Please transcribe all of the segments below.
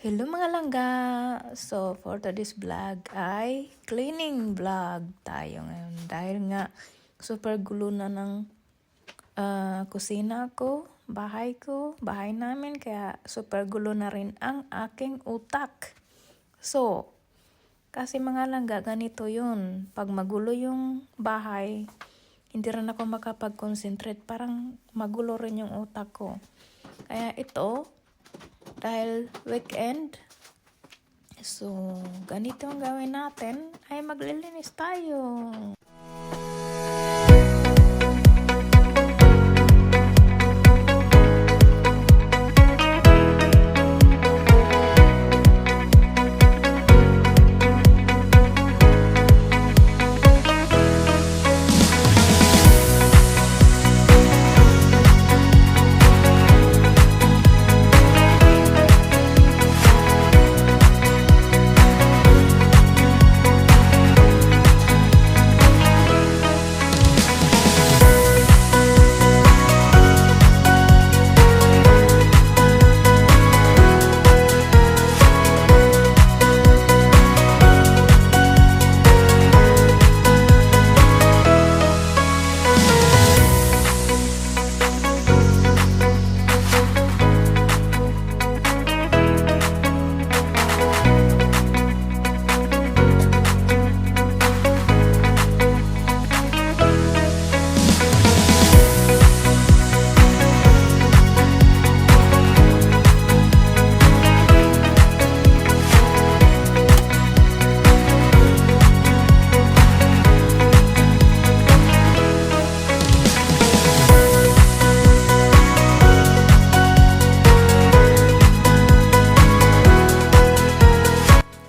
Hello mga langga! So, for today's vlog ay cleaning vlog tayo ngayon. Dahil nga super gulo na ng ah, kusina ko, bahay ko, bahay namin. Kaya super gulo na rin ang aking utak. So, kasi mga langga, ganito yun. Pag magulo yung bahay, hindi rin ako makapag-concentrate. Parang magulo rin yung utak ko. Kaya ito, dahil weekend, so ganito ang gawin natin, ay maglilinis tayo.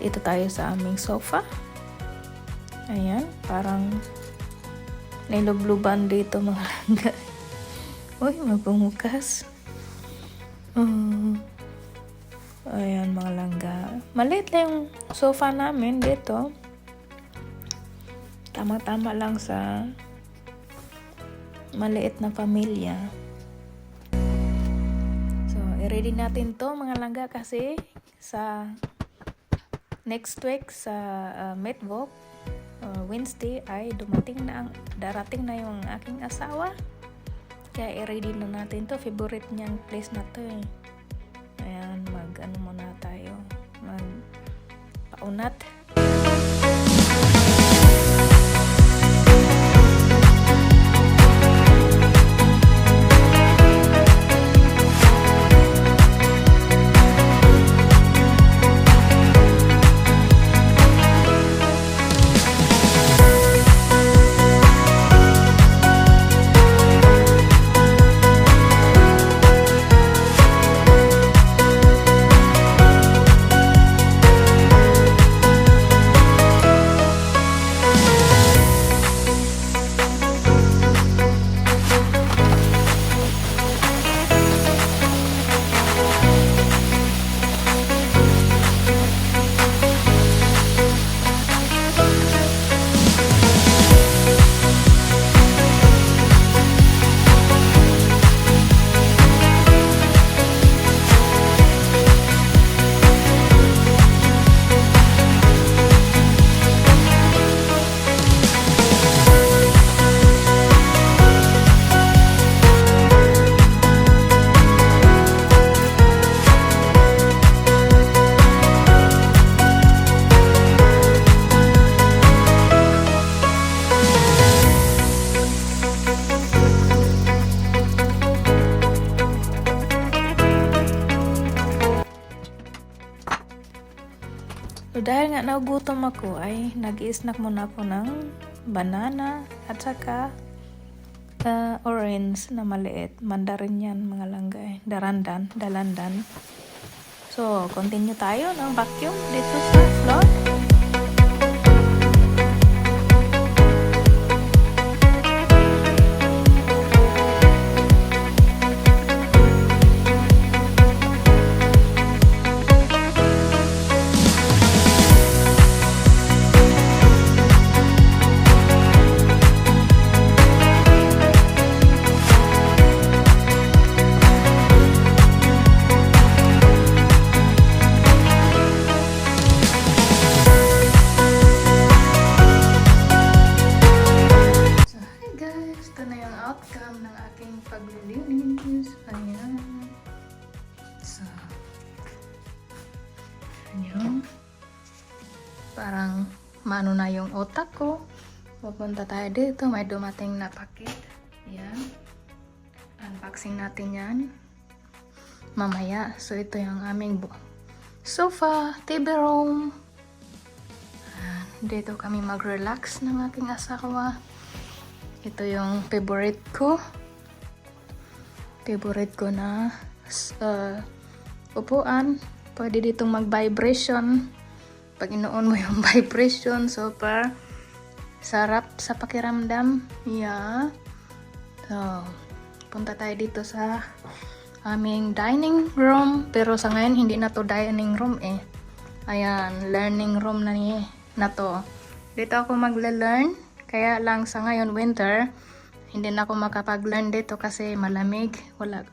Dito tayo sa aming sofa. Ayan, parang nilubluban dito mga langga. Uy, mabumukas. Mm. Ayan mga langga. Maliit lang yung sofa namin dito. Tama-tama lang sa maliit na pamilya. So, i-ready natin to mga langga kasi sa next week sa uh, Metvok, uh, Wednesday ay dumating na ang darating na yung aking asawa. Kaya i-ready na natin to. Favorite niyang place na to eh. Ayan, mag ano muna tayo. Mag paunat. Dahil nga nagugutom ako ay nag-i-snack muna ako ng banana at saka uh, orange na maliit. Mandarin yan mga langgay. Darandan, dalandan. So, continue tayo ng vacuum dito sa floor. Parang mano na yung otak ko. Pupunta tayo dito. May dumating na paket. Yan. Unboxing natin yan. Mamaya. So, ito yung aming sofa, TV room. Dito kami mag-relax ng aking asawa. Ito yung favorite ko. Favorite ko na uh, upuan. Pwede ditong mag-vibration. Pag inuon mo yung vibration, super sarap sa pakiramdam. Yeah. So, punta tayo dito sa aming dining room. Pero sa ngayon, hindi na to dining room eh. Ayan, learning room na ni na to. Dito ako magle-learn. Kaya lang sa ngayon, winter, hindi na ako makapag-learn dito kasi malamig. Wala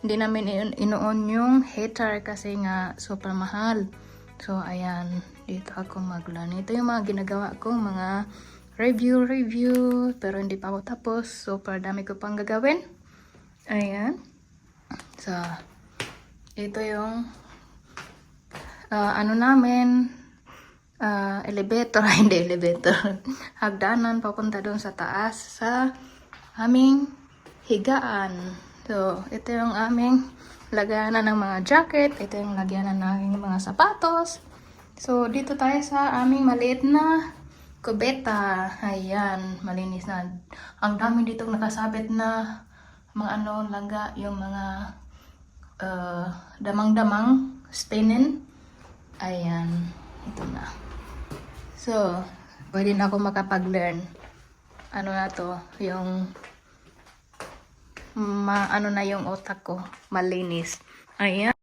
Hindi namin in- inuon yung heater kasi nga super mahal. So, ayan. Dito ako mag-learn. Ito yung mga ginagawa kong mga review-review. Pero hindi pa ako tapos. Super dami ko pang gagawin. Ayan. So, ito yung ah, ano namin, ah, elevator, hindi elevator, hagdanan papunta doon sa taas sa aming higaan. So, ito yung aming lagayanan ng mga jacket, ito yung lagayanan ng mga sapatos. So, dito tayo sa aming maliit na kubeta. Ayan, malinis na. Ang dami dito nakasabit na mga ano, langga, yung mga uh, damang-damang stenen. Ayan, ito na. So, pwede na ako makapag-learn. Ano na to, yung ma ano na yung otak ko, malinis. Ayan.